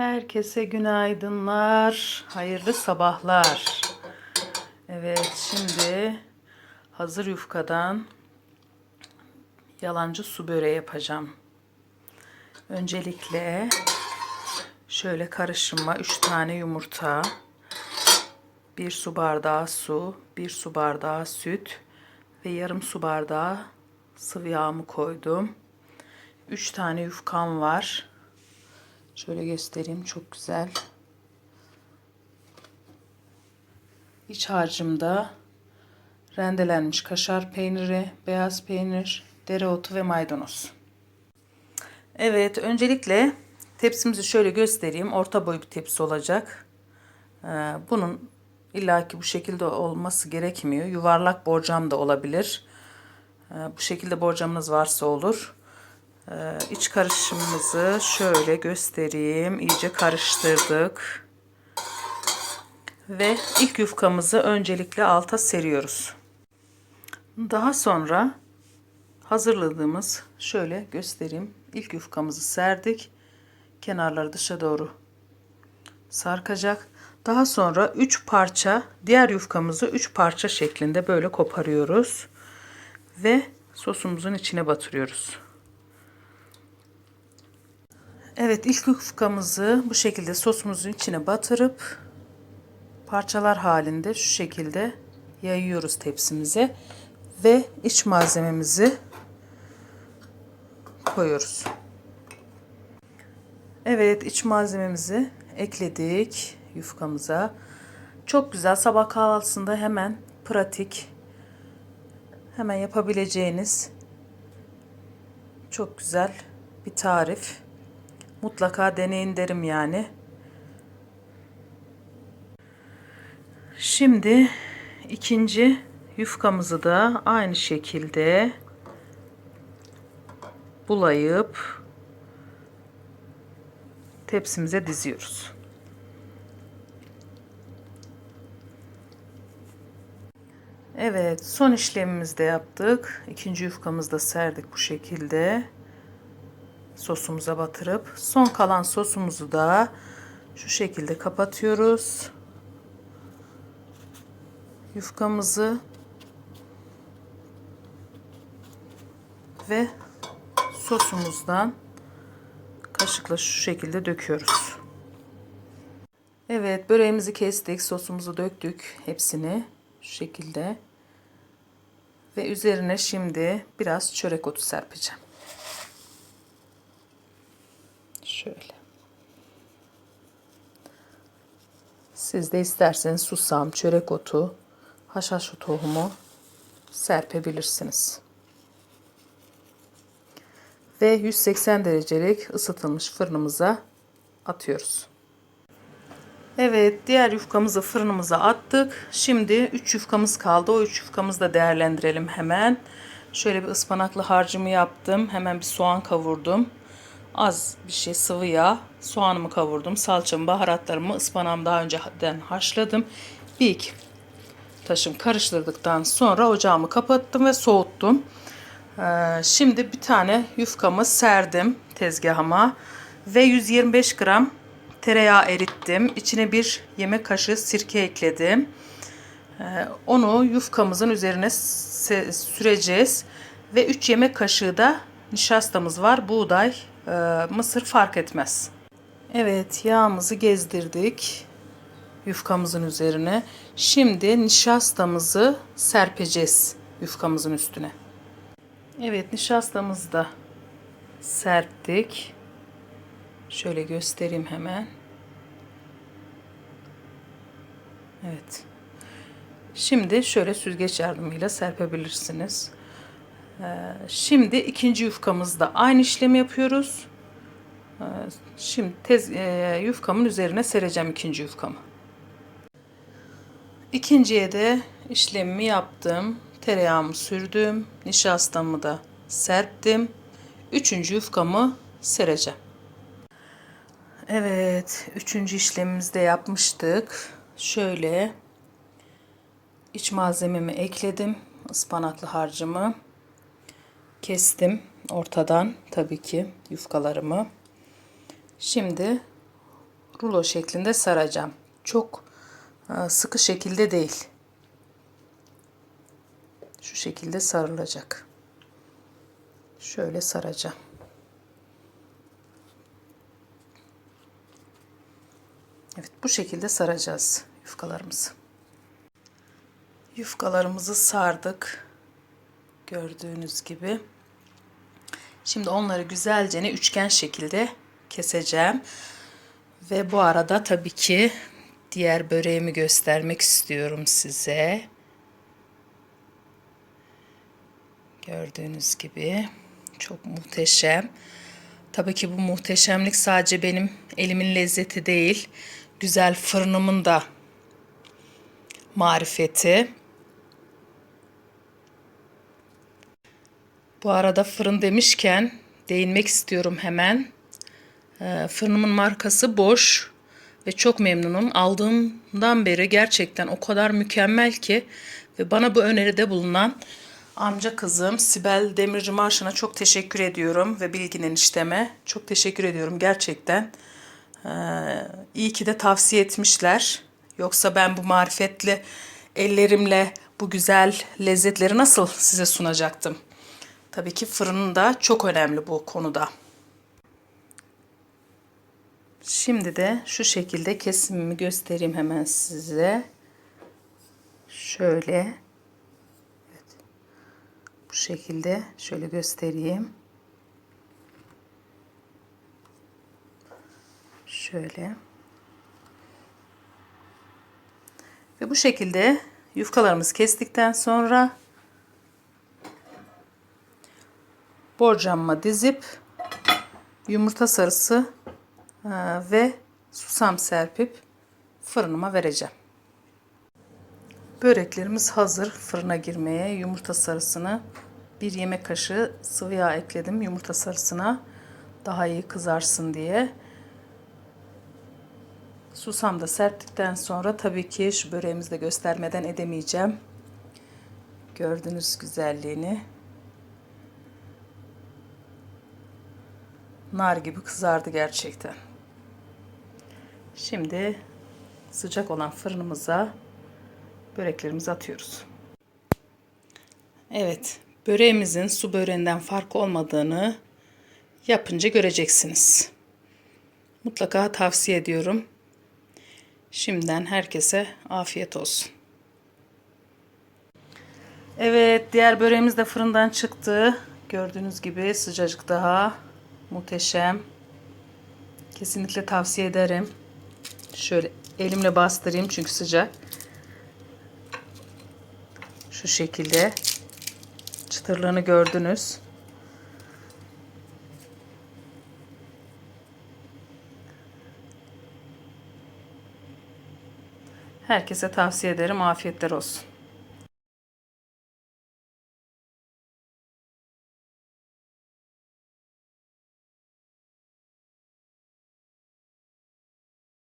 Herkese günaydınlar, hayırlı sabahlar. Evet, şimdi hazır yufkadan yalancı su böreği yapacağım. Öncelikle şöyle karışıma 3 tane yumurta, 1 su bardağı su, 1 su bardağı süt ve yarım su bardağı sıvı yağımı koydum. 3 tane yufkam var. Şöyle göstereyim çok güzel. İç harcımda rendelenmiş kaşar peyniri, beyaz peynir, dereotu ve maydanoz. Evet, öncelikle tepsimizi şöyle göstereyim. Orta boy bir tepsi olacak. Ee, bunun illaki bu şekilde olması gerekmiyor. Yuvarlak borcam da olabilir. Ee, bu şekilde borcamınız varsa olur. Ee, iç karışımımızı şöyle göstereyim. İyice karıştırdık. Ve ilk yufkamızı öncelikle alta seriyoruz. Daha sonra hazırladığımız şöyle göstereyim. İlk yufkamızı serdik. Kenarları dışa doğru sarkacak. Daha sonra 3 parça diğer yufkamızı 3 parça şeklinde böyle koparıyoruz ve sosumuzun içine batırıyoruz. Evet ilk yufkamızı bu şekilde sosumuzun içine batırıp parçalar halinde şu şekilde yayıyoruz tepsimize ve iç malzememizi koyuyoruz. Evet iç malzememizi ekledik yufkamıza. Çok güzel sabah kahvaltısında hemen pratik hemen yapabileceğiniz çok güzel bir tarif. Mutlaka deneyin derim yani. Şimdi ikinci yufkamızı da aynı şekilde bulayıp tepsimize diziyoruz. Evet, son işlemimizi de yaptık. İkinci yufkamızı da serdik bu şekilde. Sosumuza batırıp son kalan sosumuzu da şu şekilde kapatıyoruz. Yufkamızı ve sosumuzdan kaşıkla şu şekilde döküyoruz. Evet böreğimizi kestik. Sosumuzu döktük hepsini şu şekilde. Ve üzerine şimdi biraz çörek otu serpeceğim. Şöyle. Siz de isterseniz susam, çörek otu, haşhaşı tohumu serpebilirsiniz. Ve 180 derecelik ısıtılmış fırınımıza atıyoruz. Evet, diğer yufkamızı fırınımıza attık. Şimdi 3 yufkamız kaldı. O 3 yufkamızı da değerlendirelim hemen. Şöyle bir ıspanaklı harcımı yaptım. Hemen bir soğan kavurdum. Az bir şey sıvı yağ, soğanımı kavurdum. Salçamı, baharatlarımı, ıspanağımı daha önceden haşladım. Bir iki taşım karıştırdıktan sonra ocağımı kapattım ve soğuttum. Ee, şimdi bir tane yufkamı serdim tezgahıma ve 125 gram tereyağı erittim. İçine bir yemek kaşığı sirke ekledim. Ee, onu yufkamızın üzerine süreceğiz. Ve 3 yemek kaşığı da nişastamız var. Buğday, e, mısır fark etmez. Evet yağımızı gezdirdik yufkamızın üzerine. Şimdi nişastamızı serpeceğiz yufkamızın üstüne. Evet nişastamızı da serptik. Şöyle göstereyim hemen. Evet. Şimdi şöyle süzgeç yardımıyla serpebilirsiniz. Ee, şimdi ikinci yufkamızda aynı işlemi yapıyoruz. Ee, şimdi tez, e, yufkamın üzerine sereceğim ikinci yufkamı. İkinciye de işlemimi yaptım. Tereyağımı sürdüm. Nişastamı da serptim. Üçüncü yufkamı sereceğim. Evet, üçüncü işlemimizi de yapmıştık. Şöyle iç malzememi ekledim. Ispanaklı harcımı kestim ortadan tabii ki yufkalarımı. Şimdi rulo şeklinde saracağım. Çok e, sıkı şekilde değil. Şu şekilde sarılacak. Şöyle saracağım. Evet bu şekilde saracağız yufkalarımızı. Yufkalarımızı sardık. Gördüğünüz gibi. Şimdi onları güzelce üçgen şekilde keseceğim. Ve bu arada tabii ki diğer böreğimi göstermek istiyorum size. Gördüğünüz gibi çok muhteşem. Tabii ki bu muhteşemlik sadece benim elimin lezzeti değil, güzel fırınımın da marifeti. Bu arada fırın demişken değinmek istiyorum hemen. Ee, fırınımın markası Boş ve çok memnunum. Aldığımdan beri gerçekten o kadar mükemmel ki ve bana bu öneride bulunan amca kızım Sibel Demirci Marşı'na çok teşekkür ediyorum ve Bilgin enişteme çok teşekkür ediyorum gerçekten. Ee, iyi ki de tavsiye etmişler. Yoksa ben bu marifetli ellerimle bu güzel lezzetleri nasıl size sunacaktım? Tabii ki fırının da çok önemli bu konuda. Şimdi de şu şekilde kesimimi göstereyim hemen size. Şöyle. Evet. Bu şekilde şöyle göstereyim. Şöyle. Ve bu şekilde yufkalarımızı kestikten sonra borcamıma dizip yumurta sarısı e, ve susam serpip fırınıma vereceğim. Böreklerimiz hazır fırına girmeye. Yumurta sarısını bir yemek kaşığı sıvı yağ ekledim yumurta sarısına daha iyi kızarsın diye. Susam da serptikten sonra tabii ki şu böreğimizi de göstermeden edemeyeceğim. Gördüğünüz güzelliğini. Nar gibi kızardı gerçekten. Şimdi sıcak olan fırınımıza böreklerimizi atıyoruz. Evet, böreğimizin su böreğinden farkı olmadığını yapınca göreceksiniz. Mutlaka tavsiye ediyorum. Şimdiden herkese afiyet olsun. Evet, diğer böreğimiz de fırından çıktı. Gördüğünüz gibi sıcacık daha. Muhteşem. Kesinlikle tavsiye ederim. Şöyle elimle bastırayım çünkü sıcak. Şu şekilde. Çıtırlığını gördünüz. Herkese tavsiye ederim. Afiyetler olsun.